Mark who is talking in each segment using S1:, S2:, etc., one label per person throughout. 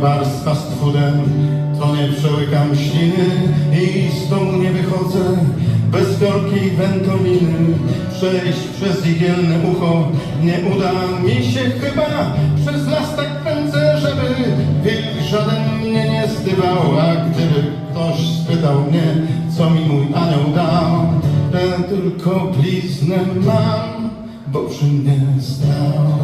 S1: bar z fast foodem, to nie przełykam śliny i z domu nie wychodzę bez wielkiej wędrowiny. Przejść przez igielne ucho nie uda mi się chyba, przez las tak pędzę, żeby wilk żaden mnie nie stybał, a gdyby ktoś spytał mnie, co mi mój anioł dał, tę tylko bliznę mam, bo przy mnie stał.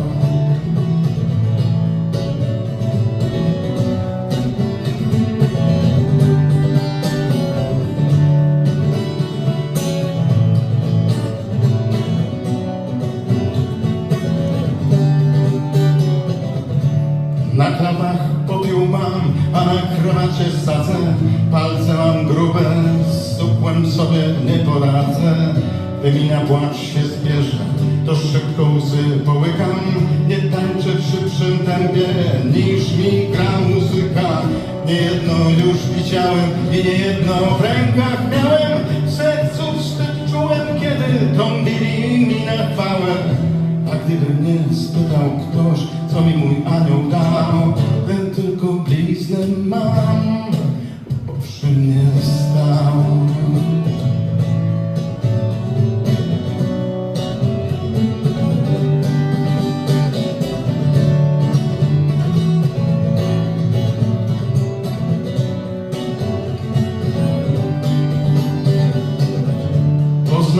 S1: Na krawacie sadzę Palce mam grube, z supłem sobie nie poradzę. Gdy mi na płacz się zbierze, to szybko łzy połykam. Nie tańczę w szybszym tempie, niż mi gra muzyka. Niejedno już widziałem i niejedno w rękach miałem. W sercu wstyd czułem, kiedy trąbili mi na chwałę a gdyby mnie spytał ktoś, co mi mój anioł dał,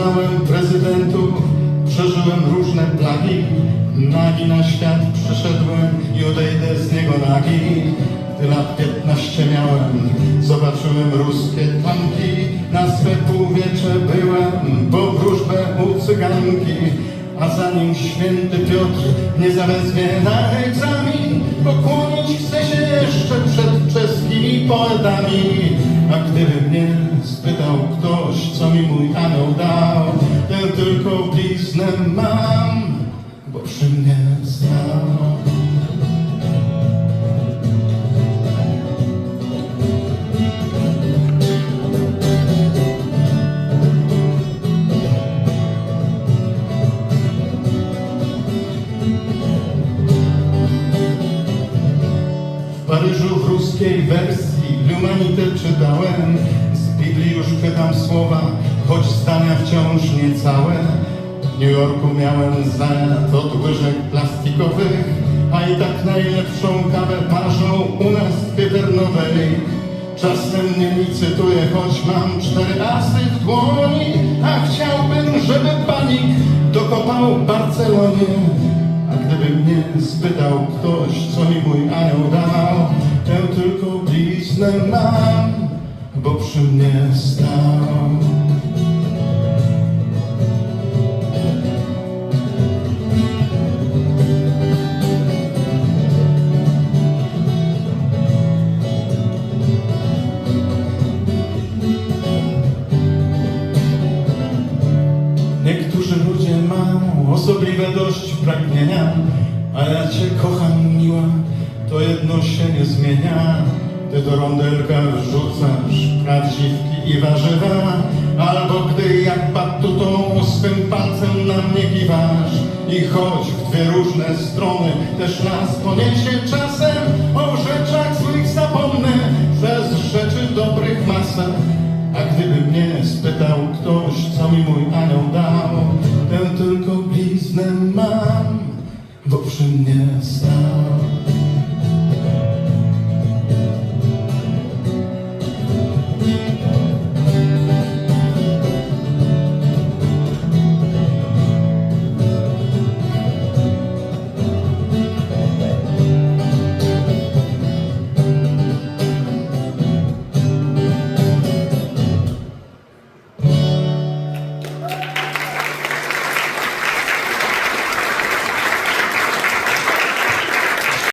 S1: Poznałem prezydentów, przeżyłem różne plagi. Nagi na świat przyszedłem i odejdę z niego nagi. Gdy lat 15 miałem, zobaczyłem ruskie tanki. Na swe półwiecze byłem, po wróżbę u cyganki. A zanim święty Piotr mnie zawezwie na egzamin, pokłonić chcę się jeszcze przed czeskimi poetami. A gdyby mnie spytał ktoś, co mi mój anioł dał, tę tylko bliznę mam, bo przy mnie stał. W Paryżu w ruskiej wersji L'Humanité czytałem Z Biblii już pytam słowa Choć zdania wciąż niecałe. W New Yorku miałem zamiat od łyżek plastikowych A i tak najlepszą kawę parzą u nas w Pieternowej Czasem nie licytuję, choć mam cztery asy w dłoni A chciałbym, żeby panik dokopał Barcelonie. A gdyby mnie spytał ktoś, co mi mój anioł dał, tę tylko bliznę mam, bo przy mnie stał. Niektórzy ludzie mają osobliwe dość pragnienia, a ja Cię kocham miła, to jedno się nie zmienia. Ty do rondelka wrzucasz prawdziwki i warzywa, albo gdy jak batutą swym palcem na mnie kiwasz. I choć w dwie różne strony też nas poniesie czasem, o rzeczach złych zapomnę, przez rzeczy dobrych masa. A gdyby mnie spytał ktoś, co mi mój anioł dał, ten tylko bliznę mam, bo przy mnie stał.